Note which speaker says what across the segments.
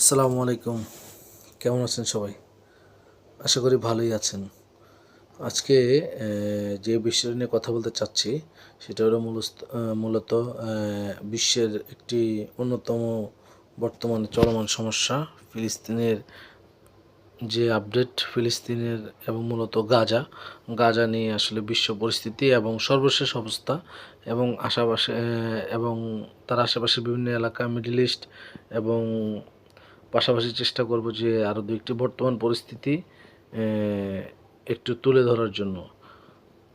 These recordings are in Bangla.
Speaker 1: আসসালামু আলাইকুম। কেমন আছেন সবাই? আশা করি ভালোই আছেন। আজকে যে বিষয় নিয়ে কথা বলতে চাচ্ছি, সেটা হলো মূলত মূলত বিশ্বের একটি অন্যতম বর্তমানে চলমান সমস্যা, ফিলিস্তিনের যে আপডেট, ফিলিস্তিনের এবং মূলত গাজা। গাজা নিয়ে আসলে বিশ্ব পরিস্থিতি এবং সর্বশেষ অবস্থা এবং আশেপাশে এবং তার আশেপাশে বিভিন্ন এলাকা, মিডল ইস্ট এবং পাশাপাশি চেষ্টা করব যে আরও দু একটি বর্তমান পরিস্থিতি একটু তুলে ধরার জন্য।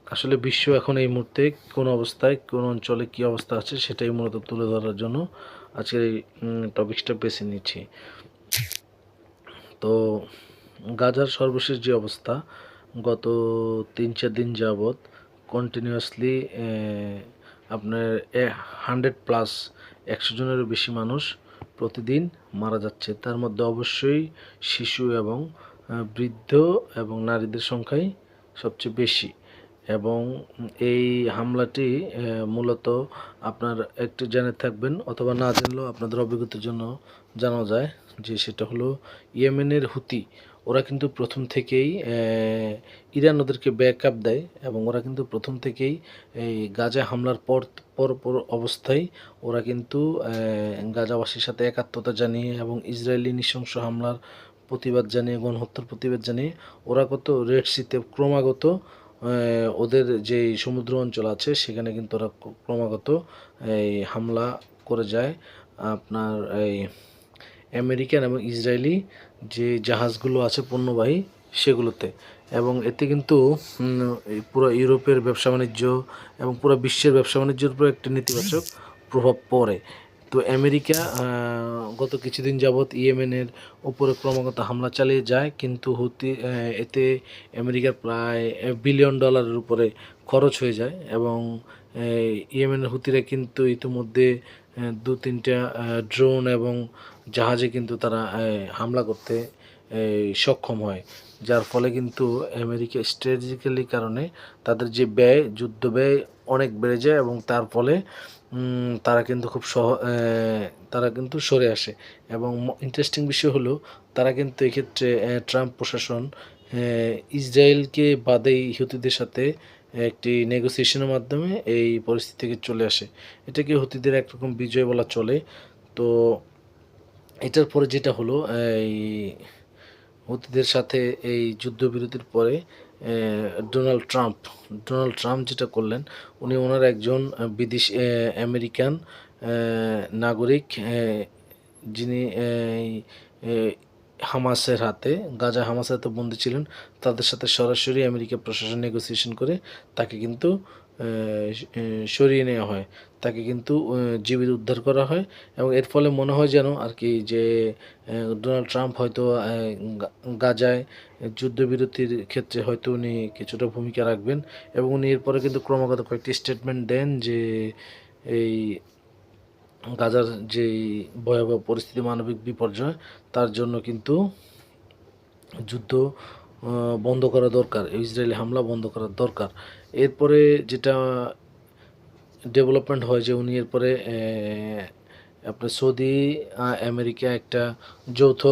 Speaker 1: আসলে বিশ্ব এখন এই মুহূর্তে কোন অবস্থায়, কোন অঞ্চলে কী অবস্থা আছে সেটাই মূলত তুলে ধরার জন্য আজকের এই টপিকসটা বেছে নিচ্ছি। তো গাজার সর্বশেষ যে অবস্থা, গত তিন চার দিন যাবৎ কন্টিনিউয়াসলি আপনার হান্ড্রেড প্লাস একশো জনেরও বেশি মানুষ প্রতিদিন মারা যাচ্ছে। তার মধ্যে অবশ্যই শিশু এবং বৃদ্ধ এবং নারীদের সংখ্যাই সবচেয়ে বেশি। এবং এই হামলাটি মূলত আপনার একটু জেনে থাকবেন অথবা না জানলেও আপনাদের অভিজ্ঞতার জন্য জানা যায় যে সেটা হলো ইয়েমেনের হুতি। ওরা কিন্তু প্রথম থেকেই ইরান ওদেরকে ব্যাক আপ দেয় এবং ওরা কিন্তু প্রথম থেকেই এই গাজা হামলার পর পর পর অবস্থায় ওরা কিন্তু গাজাবাসীর সাথে একাত্মতা জানিয়ে এবং ইসরায়েলি নৃশংস হামলার প্রতিবাদ জানিয়ে, গণহত্যার প্রতিবাদ জানিয়ে ওরা কত রেড সিতে ক্রমাগত ওদের যে সমুদ্র অঞ্চল আছে সেখানে কিন্তু ওরা ক্রমাগত এই হামলা করে যায়। আপনার এই আমেরিকান এবং ইসরায়েলি যে জাহাজগুলো আছে পণ্যবাহী সেগুলোতে। এবং এতে কিন্তু পুরো ইউরোপের ব্যবসা বাণিজ্য এবং পুরো বিশ্বের ব্যবসা বাণিজ্যের উপর একটি নেতিবাচক প্রভাব পড়ে। তো আমেরিকা গত কিছুদিন যাবৎ ইয়েমেনের উপরে ক্রমাগত হামলা চালিয়ে যায়, কিন্তু হুতি এতে আমেরিকার প্রায় বিলিয়ন ডলারের উপরে খরচ হয়ে যায় এবং ইয়েমেনের হুতিরা কিন্তু ইতিমধ্যে দু তিনটা ড্রোন এবং জাহাজে কিন্তু তারা হামলা করতে সক্ষম হয়। যার ফলে কিন্তু আমেরিকা স্ট্র্যাটেজিক্যালি কারণে তাদের যে ব্যয়, যুদ্ধ ব্যয় অনেক বেড়ে যায় এবং তার ফলে তারা কিন্তু খুব সহ তারা কিন্তু সরে আসে। এবং ইন্টারেস্টিং বিষয় হলো, তারা কিন্তু এক্ষেত্রে ট্রাম্প প্রশাসন ইসরায়েলকে বাদেই হুতিদের সাথে একটি নেগোসিয়েশনের মাধ্যমে এই পরিস্থিতি থেকে চলে আসে। এটাকে হুতিদের একরকম বিজয় বলা চলে। তো এটার পরে যেটা হলো, এই হুতিদের সাথে এই যুদ্ধবিরতির পরে ডোনাল্ড ট্রাম্প ডোনাল্ড ট্রাম্প যেটা করলেন, উনি ওনার একজন বিদেশ আমেরিকান নাগরিক যিনি হামাসের হাতে, গাজা হামাসের হাতে বন্দী ছিলেন। তাদের সাথে সরাসরি আমেরিকা প্রশাসন নেগোসিয়েশন করে তাকে কিন্তু সরিয়ে নেওয়া হয়। তাকে কিন্তু জীবিত উদ্ধার করা হয় এবং এর ফলে মনে হয় যেন আর কি যে ডোনাল্ড ট্রাম্প হয়তো গাজায় যুদ্ধবিরতির ক্ষেত্রে হয়তো উনি কিছুটা ভূমিকা রাখবেন এবং উনি এরপরে কিন্তু ক্রমাগত কয়েকটি স্টেটমেন্ট দেন যে, এই গাজার যেই ভয়াবহ পরিস্থিতি, মানবিক বিপর্যয়, তার জন্য কিন্তু যুদ্ধ বন্ধ করা দরকার, ইসরায়েলি হামলা বন্ধ করা দরকার। এরপরে যেটা ডেভেলপমেন্ট হয় যে উনি এরপরে আপনার সৌদি আমেরিকা একটা যৌথ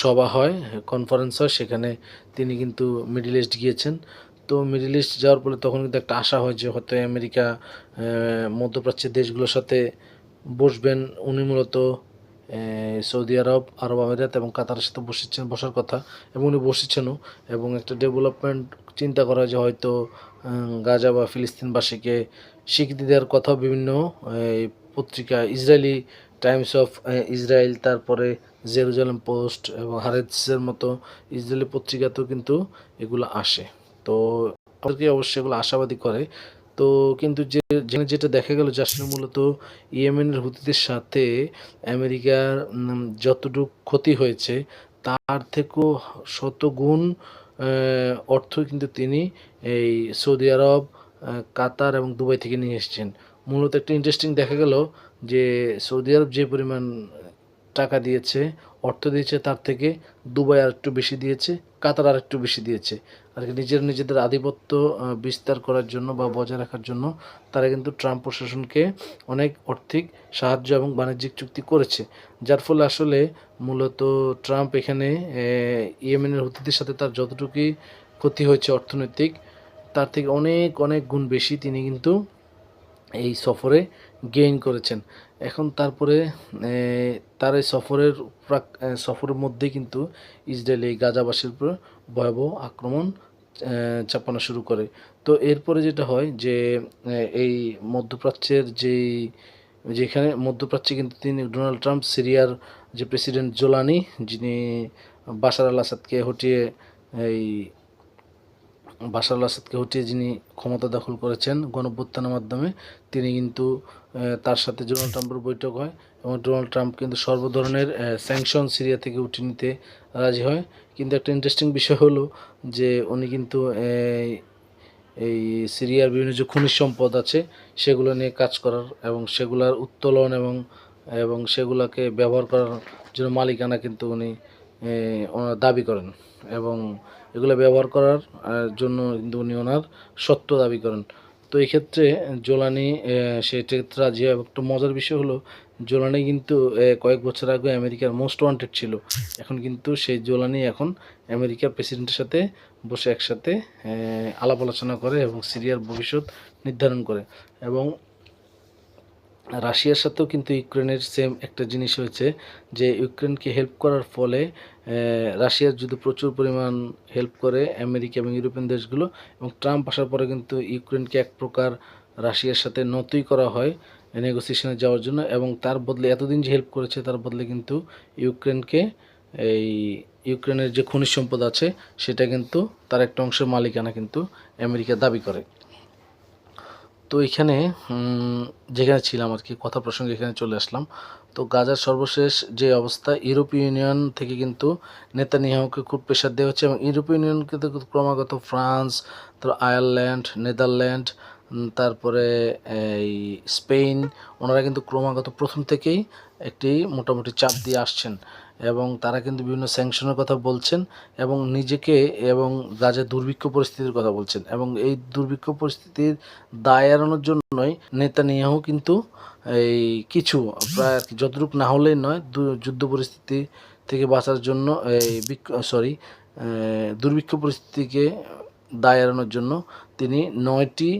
Speaker 1: সভা হয় কনফারেন্স হয়, সেখানে তিনি কিন্তু মিডল ইস্ট গিয়েছেন। তো মিডল ইস্ট যাওয়ার পরে তখন কিন্তু একটা আশা হয় যে হয়তো আমেরিকা মধ্যপ্রাচ্যের দেশগুলোর সাথে বসবেন। উনি মূলত সৌদি আরব আরব আমিরাত এবং কাতারের সাথে বসেছেন বসার কথা এবং উনি বসেছেনও এবং একটা ডেভেলপমেন্ট চিন্তা করা যে হয়তো গাজা বা ফিলিস্তিনবাসীকে স্বীকৃতি দেওয়ার কথাও বিভিন্ন পত্রিকা ইসরায়েলি টাইমস অফ ইসরায়েল তারপরে জেরুজালেম পোস্ট এবং হারেজের মতো ইসরায়েলি পত্রিকাতেও কিন্তু এগুলো আসে। তো অবশ্যই এগুলো আশাবাদী করে। তো কিন্তু যে যেটা দেখা গেল যে আসলে মূলত ইয়েমেনের হুতিদের সাথে আমেরিকার যতটুকু ক্ষতি হয়েছে, তার থেকেও শতগুণ অর্থ কিন্তু তিনি এই সৌদি আরব কাতার এবং দুবাই থেকে নিয়ে এসেছেন। মূলত একটা ইন্টারেস্টিং দেখা গেল যে সৌদি আরব যে পরিমাণ টাকা দিয়েছে অর্থ দিয়েছে তার থেকে দুবাই আর একটু বেশি দিয়েছে, কাতার আর একটু বেশি দিয়েছে। আর নিজের নিজেদের আধিপত্য বিস্তার করার জন্য বা বজায় রাখার জন্য তারা কিন্তু ট্রাম্প প্রশাসনকে অনেক আর্থিক সাহায্য এবং বাণিজ্যিক চুক্তি করেছে। যার ফলে আসলে মূলত ট্রাম্প এখানে ইয়েমেনের হুতিদের সাথে তার যতটুকুই ক্ষতি হয়েছে অর্থনৈতিক, তার থেকে অনেক অনেক গুণ বেশি তিনি কিন্তু এই সফরে গেইন করেছেন। এখন তারপরে তার এই সফরের প্রাক সফরের মধ্যে কিন্তু ইসরায়েল এই গাজাবাসীর উপর ভয়াবহ আক্রমণ চাপানো শুরু করে। তো এরপরে যেটা হয় যে এই মধ্যপ্রাচ্যের যেই, যেখানে মধ্যপ্রাচ্যে কিন্তু তিনি ডোনাল্ড ট্রাম্প, সিরিয়ার যে প্রেসিডেন্ট জোলানি, যিনি বাশার আল আসাদকে হটিয়ে এই বাশার আল আসাদকে হটিয়ে যিনি ক্ষমতা দখল করেছেন গণঅভ্যুত্থানের মাধ্যমে, তিনি কিন্তু তার সাথে ডোনাল্ড ট্রাম্পের বৈঠক হয় এবং ডোনাল্ড ট্রাম্প কিন্তু সর্ব ধরনের স্যাংশন সিরিয়া থেকে উঠিয়ে নিতে রাজি হয়। কিন্তু একটা ইন্টারেস্টিং বিষয় হলো যে উনি কিন্তু এই সিরিয়ার বিভিন্ন যে খনিজ সম্পদ আছে, সেগুলো নিয়ে কাজ করার এবং সেগুলার উত্তোলন এবং এবং সেগুলোকে ব্যবহার করার জন্য মালিকানা কিন্তু উনি দাবি করেন এবং এগুলো ব্যবহার করার জন্য কিন্তু উনি ওনার সত্য দাবি করেন। তো এই ক্ষেত্রে জোলানি সেক্ষেত্রে এবং একটা মজার বিষয় হলো, জোলানি কিন্তু কয়েক বছর আগে আমেরিকার মোস্ট ওয়ান্টেড ছিল। এখন কিন্তু সেই জোলানি এখন আমেরিকার প্রেসিডেন্টের সাথে বসে একসাথে আলাপ আলোচনা করে এবং সিরিয়ার ভবিষ্যৎ নির্ধারণ করে। এবং রাশিয়ার সাথেও কিন্তু ইউক্রেনের সেম একটা জিনিস হয়েছে যে ইউক্রেনকে হেল্প করার ফলে রাশিয়ার যদি প্রচুর পরিমাণ হেল্প করে আমেরিকা এবং ইউরোপিয়ান দেশগুলো এবং ট্রাম্প আসার পরে কিন্তু ইউক্রেনকে এক প্রকার রাশিয়ার সাথে নতই করা হয় নেগোসিয়েশনে যাওয়ার জন্য এবং তার বদলে এতদিন যে হেল্প করেছে তার বদলে কিন্তু ইউক্রেনকে এই ইউক্রেনের যে খনিজ সম্পদ আছে সেটা কিন্তু তার একটা অংশের মালিকানা কিন্তু আমেরিকা দাবি করে। তো এখানে যেখানে ছিলাম আর কি কথা প্রসঙ্গে এখানে চলে আসলাম। তো গাজার সর্বশেষ যে অবস্থা, ইউরোপীয় ইউনিয়ন থেকে কিন্তু নেতা নেতানিয়াহুকে খুব প্রেশার দেওয়া হচ্ছে এবং ইউরোপীয় ইউনিয়ন কিন্তু ক্রমাগত ফ্রান্স, তারপর আয়ারল্যান্ড, নেদারল্যান্ড তারপরে এই স্পেন ওনারা কিন্তু ক্রমাগত প্রথম থেকেই একটি মোটামুটি চাপ দিয়ে আসছেন। এবং তারা কিন্তু বিভিন্ন স্যাংশনের কথা বলছেন এবং নিজেকে এবং গাজার দুর্ভিক্ষ পরিস্থিতির কথা বলছেন এবং এই দুর্ভিক্ষ পরিস্থিতির দায় এড়ানোর জন্যই নেতানিয়াহু কিন্তু এই কিছু প্রায় আর কি যতটুকু না হলেই নয় যুদ্ধ পরিস্থিতি থেকে বাঁচার জন্য এই সরি দুর্ভিক্ষ পরিস্থিতিকে দায় এড়ানোর জন্য তিনি নয়টি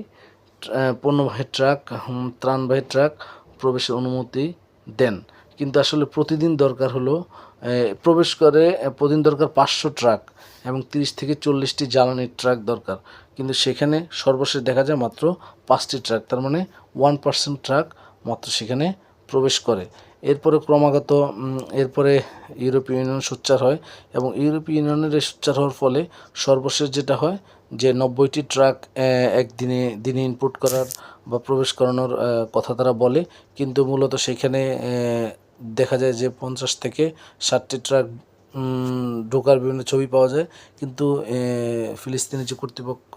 Speaker 1: পণ্যবাহী ট্রাক ত্রাণবাহী ট্রাক প্রবেশের অনুমতি দেন। কিন্তু আসলে প্রতিদিন দরকার হলো প্রবেশ করে প্রতিদিন দরকার পাঁচশো ট্রাক এবং তিরিশ থেকে চল্লিশটি জ্বালানির ট্রাক দরকার। কিন্তু সেখানে সর্বশেষ দেখা যায় মাত্র পাঁচটি ট্রাক, তার মানে ওয়ান পার্সেন্ট ট্রাক মাত্র সেখানে প্রবেশ করে। এরপরে ক্রমাগত এরপরে ইউরোপীয় ইউনিয়ন সোচ্চার হয় এবং ইউরোপীয় ইউনিয়নের সোচ্চার হওয়ার ফলে সর্বশেষ যেটা হয় যে নব্বইটি ট্রাক একদিনে দিনে ইনপুট করার বা প্রবেশ করানোর কথা তারা বলে। কিন্তু মূলত সেখানে দেখা যায় যে পঞ্চাশ থেকে ষাটটি ট্রাক ঢোকার বিভিন্ন ছবি পাওয়া যায়। কিন্তু ফিলিস্তিনের যে কর্তৃপক্ষ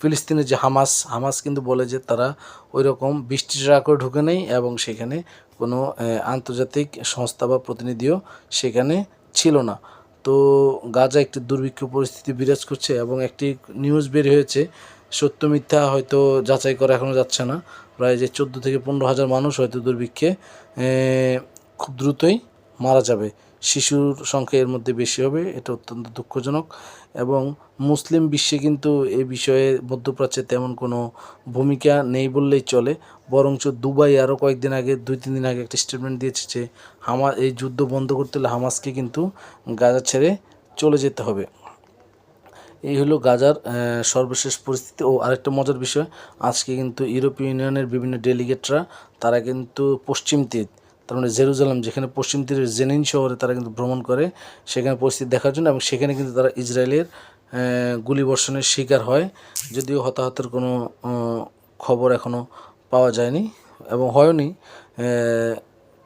Speaker 1: ফিলিস্তিনের যে হামাস হামাস কিন্তু বলে যে তারা ওই রকম বিশটি ট্রাকও ঢুকে নেই এবং সেখানে কোনো আন্তর্জাতিক সংস্থা বা প্রতিনিধিও সেখানে ছিল না। তো গাজা একটি দুর্ভিক্ষ পরিস্থিতি বিরাজ করছে এবং একটি নিউজ বের হয়েছে, সত্য মিথ্যা হয়তো যাচাই করা এখনও যাচ্ছে না। প্রায় যে চোদ্দ থেকে পনেরো হাজার মানুষ হয়তো দুর্ভিক্ষে খুব দ্রুতই মারা যাবে। শিশুর সংখ্যা এর মধ্যে বেশি হবে, এটা অত্যন্ত দুঃখজনক এবং মুসলিম বিশ্বে কিন্তু এই বিষয়ে মধ্যপ্রাচ্যে তেমন কোনো ভূমিকা নেই বললেই চলে। বরঞ্চ দুবাই আরও কয়েকদিন আগে, দুই, তিন দিন আগে একটা স্টেটমেন্ট দিয়েছে যে, হামা, এই যুদ্ধ বন্ধ করতে হলে হামাসকে কিন্তু গাজা ছেড়ে চলে যেতে হবে। এই হলো গাজার সর্বশেষ পরিস্থিতি। ও, আরেকটা মজার বিষয়, আজকে কিন্তু ইউরোপীয় ইউনিয়নের বিভিন্ন ডেলিগেটরা, তারা কিন্তু পশ্চিম তীর তার মানে জেরুজালাম, যেখানে পশ্চিম তীরের জেনিন শহরে তারা কিন্তু ভ্রমণ করে, সেখানে পরিস্থিতি দেখার জন্য, এবং সেখানে কিন্তু তারা ইসরায়েলের গুলিবর্ষণের শিকার হয়। যদিও হতাহতের কোনো খবর এখনও পাওয়া যায়নি এবং হয়নি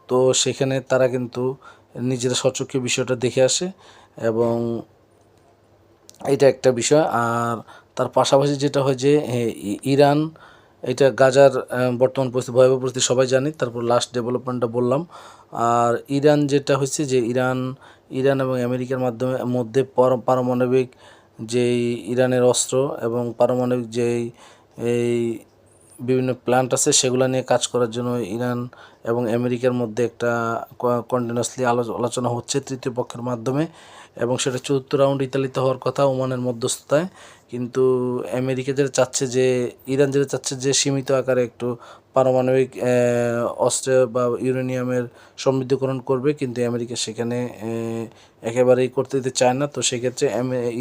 Speaker 1: তো সেখানে তারা কিন্তু নিজেরা সচক্ষে বিষয়টা দেখে আসে এবং এটা একটা বিষয়। আর তার পাশাপাশি যেটা হয় যে ইরান এটা গাজার বর্তমান পরিস্থিতি, ভয়াবহ পরিস্থিতি সবাই জানি, তারপর লাস্ট ডেভেলপমেন্টটা বললাম। আর ইরান যেটা হচ্ছে যে ইরান ইরান এবং আমেরিকার মাধ্যমে, মধ্যে পারমাণবিক যেই ইরানের অস্ত্র এবং পারমাণবিক যেই, এই বিভিন্ন প্ল্যান্ট আছে, সেগুলো নিয়ে কাজ করার জন্য ইরান এবং আমেরিকার মধ্যে একটা কন্টিনিউয়াসলি আলোচনা হচ্ছে তৃতীয় পক্ষের মাধ্যমে। এবং সেটা চতুর্থ রাউন্ড ইতালিতে হওয়ার কথা, ওমানের মধ্যস্থতায়। কিন্তু আমেরিকা যেটা চাচ্ছে যে ইরান যেটা চাচ্ছে যে সীমিত আকারে একটু পারমাণবিক অস্ত্র বা ইউরেনিয়ামের সমৃদ্ধকরণ করবে কিন্তু আমেরিকা সেখানে একেবারেই করতে দিতে চায় না। তো সেক্ষেত্রে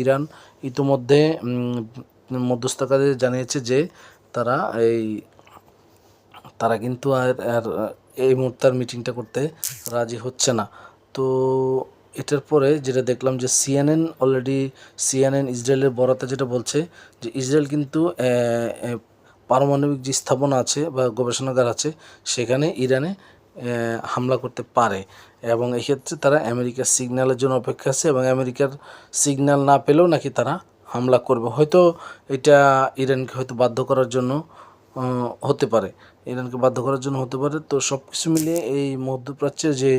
Speaker 1: ইরান ইতিমধ্যে উম, মধ্যস্থতাকারী জানিয়েছে যে তারা এই তারা কিন্তু আর আর এই মুহূর্তে মিটিংটা করতে রাজি হচ্ছে না। তো এটার পরে যেটা দেখলাম যে সিএনএন অলরেডি সিএনএন ইসরায়েলের বরাতে যেটা বলছে যে ইসরায়েল কিন্তু পারমাণবিক যে স্থাপনা আছে বা গবেষণাগার আছে, সেখানে ইরানে হামলা করতে পারে। এবং এক্ষেত্রে তারা আমেরিকার সিগন্যালের জন্য অপেক্ষা আছে এবং আমেরিকার সিগন্যাল না পেলেও নাকি তারা হামলা করবে। হয়তো এটা ইরানকে হয়তো বাধ্য করার জন্য হতে পারে। ইরানকে বাধ্য করার জন্য হতে পারে। তো সব কিছু মিলিয়ে এই মধ্যপ্রাচ্যের যে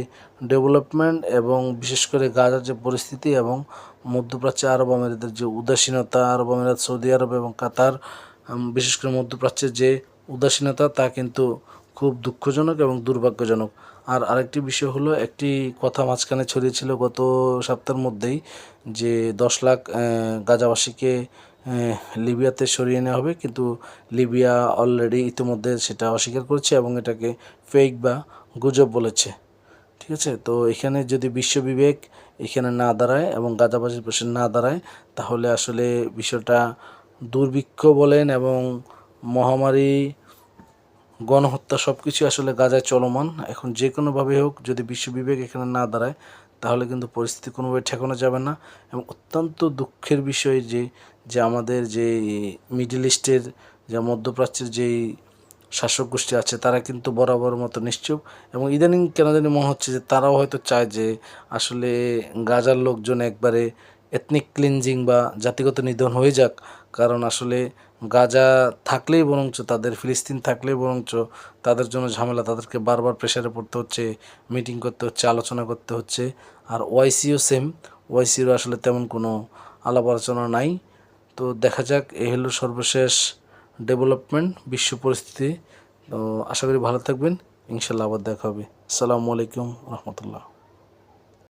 Speaker 1: ডেভেলপমেন্ট এবং বিশেষ করে গাজার যে পরিস্থিতি এবং মধ্যপ্রাচ্যে আরব আমিরাতের যে উদাসীনতা, আরব আমিরাত, সৌদি আরব এবং কাতার বিশেষ করে মধ্যপ্রাচ্যের যে উদাসীনতা তা কিন্তু খুব দুঃখজনক এবং দুর্ভাগ্যজনক। আর আরেকটি বিষয় হলো, একটি কথা মাঝখানে ছড়িয়েছিল গত সপ্তাহের মধ্যেই যে দশ লাখ গাজাবাসীকে লিবিয়াতে সরিয়ে নেওয়া হবে। কিন্তু লিবিয়া অলরেডি ইতিমধ্যে সেটা অস্বীকার করেছে এবং এটাকে ফেক বা গুজব বলেছে। ঠিক আছে? তো এখানে যদি বিশ্ববিবেক এখানে না দাঁড়ায় এবং গাজাবাসীর পাশে না দাঁড়ায়, তাহলে আসলে বিষয়টা দুর্ভিক্ষ বলেন এবং মহামারী, গণহত্যা সব কিছু আসলে গাজায় চলমান। এখন যে কোনোভাবে হোক, যদি বিশ্ববিবেক এখানে না দাঁড়ায় তাহলে কিন্তু পরিস্থিতি কোনোভাবে ঠেকানো যাবে না এবং অত্যন্ত দুঃখের বিষয় যে যে আমাদের যে মিডল ইস্টের যা মধ্যপ্রাচ্যের যেই শাসক গোষ্ঠী আছে, তারা কিন্তু বরাবর মতো নিশ্চুপ এবং ইদানিং কেন জানি মনে হচ্ছে যে তারাও হয়তো চায় যে আসলে গাজার লোকজন একবারে এথনিক ক্লিনজিং বা জাতিগত নিধন হয়ে যাক। কারণ আসলে গাজা থাকলেই বরঞ্চ তাদের, ফিলিস্তিন থাকলেই বরঞ্চ তাদের জন্য ঝামেলা তাদেরকে বারবার প্রেশারে পড়তে হচ্ছে মিটিং করতে হচ্ছে, আলোচনা করতে হচ্ছে। আর ওয়াইসিও সেম ওয়াইসিরও আসলে তেমন কোনো আলাপ আলোচনা নাই। তো দেখা যাক এই হলো সর্বশেষ ডেভেলপমেন্ট বিশ্ব পরিস্থিতি। তো আশা করি ভালো থাকবেন, ইনশাল্লাহ আবার দেখা হবে। আসসালামু আলাইকুম, রহমতুল্লাহ।